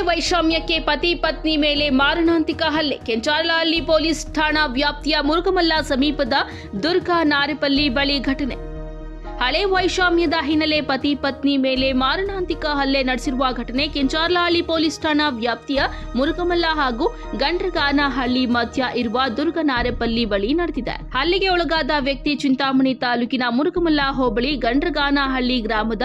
ವೈಷಮ್ಯಕ್ಕೆ ಪತಿ ಪತ್ನಿ ಮೇಲೆ ಮಾರಣಾಂತಿಕ ಹಲ್ಲೆ. ಕೆಂಚಾರ್ಲಹಳ್ಳಿ ಪೊಲೀಸ್ ಠಾಣಾ ವ್ಯಾಪ್ತಿಯ ಮುರುಗಮಲ್ಲ ಸಮೀಪದ ದುರ್ಗಾ ನಾರಿಪಲ್ಲಿ ಬಳಿ ಘಟನೆ. ಹಳೆ ವೈಷಮ್ಯದ ಹಿನ್ನೆಲೆ ಪತಿ ಪತ್ನಿ ಮೇಲೆ ಮಾರಣಾಂತಿಕ ಹಲ್ಲೆ ನಡೆಸಿರುವ ಘಟನೆ ಕೆಂಚಾರ್ಲಹಳ್ಳಿ ಪೊಲೀಸ್ ಠಾಣಾ ವ್ಯಾಪ್ತಿಯ ಮುರುಗಮಲ್ಲ ಹಾಗೂ ಗಂಡ್ರಗಾನಹಳ್ಳಿ ಮಧ್ಯ ಇರುವ ದುರ್ಗನಾರೆಪಲ್ಲಿ ಬಳಿ ನಡೆದಿದೆ. ಹಲ್ಲೆಗೆ ಒಳಗಾದ ವ್ಯಕ್ತಿ ಚಿಂತಾಮಣಿ ತಾಲೂಕಿನ ಮುರುಗಮಲ್ಲ ಹೋಬಳಿ ಗಂಡ್ರಗಾನಹಳ್ಳಿ ಗ್ರಾಮದ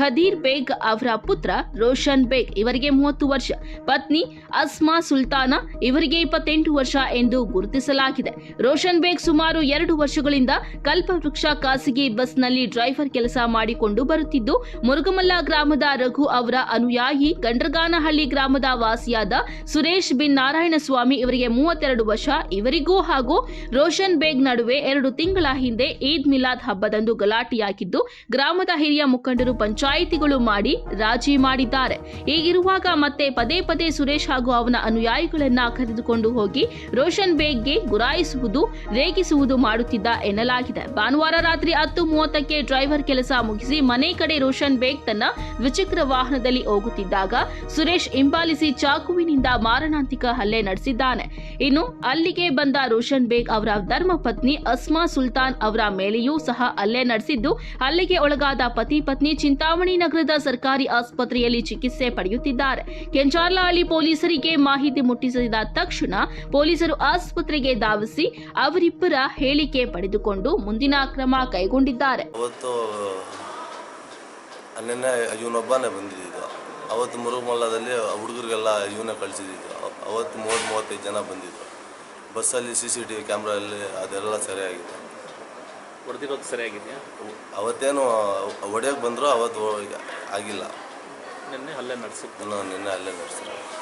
ಖದೀರ್ ಬೇಗ್ ಅವರ ಪುತ್ರ ರೋಷನ್ ಬೇಗ್ ಇವರಿಗೆ ಮೂವತ್ತು ವರ್ಷ, ಪತ್ನಿ ಅಸ್ಮಾ ಸುಲ್ತಾನ ಇವರಿಗೆ ಇಪ್ಪತ್ತೆಂಟು ವರ್ಷ ಎಂದು ಗುರುತಿಸಲಾಗಿದೆ. ರೋಷನ್ ಬೇಗ್ ಸುಮಾರು ಎರಡು ವರ್ಷಗಳಿಂದ ಕಲ್ಪವೃಕ್ಷ ಖಾಸಗಿ ಬಸ್ನಲ್ಲಿ ಡ್ರೈವರ್ ಕೆಲಸ ಮಾಡಿಕೊಂಡು ಬರುತ್ತಿದ್ದು, ಮುರುಗಮಲ್ಲ ಗ್ರಾಮದ ರಘು ಅವರ ಅನುಯಾಯಿ, ಗಂಡ್ರಗಾನಹಳ್ಳಿ ಗ್ರಾಮದ ವಾಸಿಯಾದ ಸುರೇಶ್ ಬಿನ್ ನಾರಾಯಣಸ್ವಾಮಿ ಇವರಿಗೆ ಮೂವತ್ತೆರಡು ವರ್ಷ. ಇವರಿಗೂ ಹಾಗೂ ರೋಷನ್ ಬೇಗ್ ನಡುವೆ ಎರಡು ತಿಂಗಳ ಹಿಂದೆ ಈದ್ ಮಿಲಾದ್ ಹಬ್ಬದಂದು ಗಲಾಟೆಯಾಗಿದ್ದು, ಗ್ರಾಮದ ಹಿರಿಯ ಮುಖಂಡರು ಪಂಚಾಯಿತಿಗಳು ಮಾಡಿ ರಾಜಿ ಮಾಡಿದ್ದಾರೆ. ಹೀಗಿರುವಾಗ ಮತ್ತೆ ಪದೇ ಪದೇ ಸುರೇಶ್ ಹಾಗೂ ಅವನ ಅನುಯಾಯಿಗಳನ್ನ ಕರೆದುಕೊಂಡು ಹೋಗಿ ರೋಷನ್ ಬೇಗ್ಗೆ ಗುರಾಯಿಸುವುದು, ರೇಗಿಸುವುದು ಮಾಡುತ್ತಿದ್ದ ಎನ್ನಲಾಗಿದೆ. ಭಾನುವಾರ ರಾತ್ರಿ ಹತ್ತು ಮೂವತ್ತಕ್ಕೆ ಡ್ರೈವರ್ ಕೆಲಸ ಮುಗಿಸಿ ಮನೆ ಕಡೆ ರೋಷನ್ ಬೇಗ್ ತನ್ನ ದ್ವಿಚಕ್ರ ವಾಹನದಲ್ಲಿ ಹೋಗುತ್ತಿದ್ದಾಗ ಸುರೇಶ್ ಹಿಂಬಾಲಿಸಿ ಚಾಕುವಿನಿಂದ ಮಾರಣಾಂತಿಕ ಹಲ್ಲೆ ನಡೆಸಿದ್ದಾನೆ. ಇನ್ನು ಅಲ್ಲಿಗೆ ಬಂದ ರೋಷನ್ ಬೇಗ್ ಅವರ ಧರ್ಮ ಪತ್ನಿ ಅಸ್ಮಾ ಸುಲ್ತಾನ್ ಅವರ ಮೇಲೆಯೂ ಸಹ ಹಲ್ಲೆ ನಡೆಸಿದ್ದು, ಹಲ್ಲೆಗೆ ಒಳಗಾದ ಪತಿ ಪತ್ನಿ ಚಿಂತಾಮಣಿ ನಗರದ ಸರ್ಕಾರಿ ಆಸ್ಪತ್ರೆಯಲ್ಲಿ ಚಿಕಿತ್ಸೆ ಪಡೆಯುತ್ತಿದ್ದಾರೆ. ಕೆಂಚಾರ್ಲಹಳ್ಳಿ ಪೊಲೀಸರಿಗೆ ಮಾಹಿತಿ ಮುಟ್ಟಿಸಿದ ತಕ್ಷಣ ಪೊಲೀಸರು ಆಸ್ಪತ್ರೆಗೆ ಧಾವಿಸಿ ಅವರಿಬ್ಬರ ಹೇಳಿಕೆ ಪಡೆದುಕೊಂಡು ಮುಂದಿನ ಕ್ರಮ ಕೈಗೊಂಡಿದ್ದಾರೆ. ಅವತ್ತು ನಿನ್ನೆ ಇವನೊಬ್ಬನೇ ಬಂದಿದ್ದು. ಅವತ್ತು ಮುರುಗಮಲ್ಲದಲ್ಲಿ ಹುಡುಗರಿಗೆಲ್ಲ ಇವನ್ನ ಕಳಿಸಿದ್ದು. ಅವತ್ತು ಮೂವತ್ತು ಮೂವತ್ತೈದು ಜನ ಬಂದಿದ್ದು ಬಸ್ಸಲ್ಲಿ ಸಿ ಸಿ ಟಿ ವಿ ಕ್ಯಾಮ್ರಲ್ಲಿ ಅದೆಲ್ಲ ಸರಿಯಾಗಿದೆ. ಹೊಡೆದಿರೋದು ಸರಿಯಾಗಿದೆಯಾ? ಅವತ್ತೇನು ಹೊಡೆಯೋಕೆ ಬಂದರೂ ಅವತ್ತು ಆಗಿಲ್ಲ. ನಿನ್ನೆ ಹಲ್ಲೆ ನಡೆಸಿದ್ದು. ನಿನ್ನೆ ಅಲ್ಲೇ ನಡೆಸಿದ್ರು.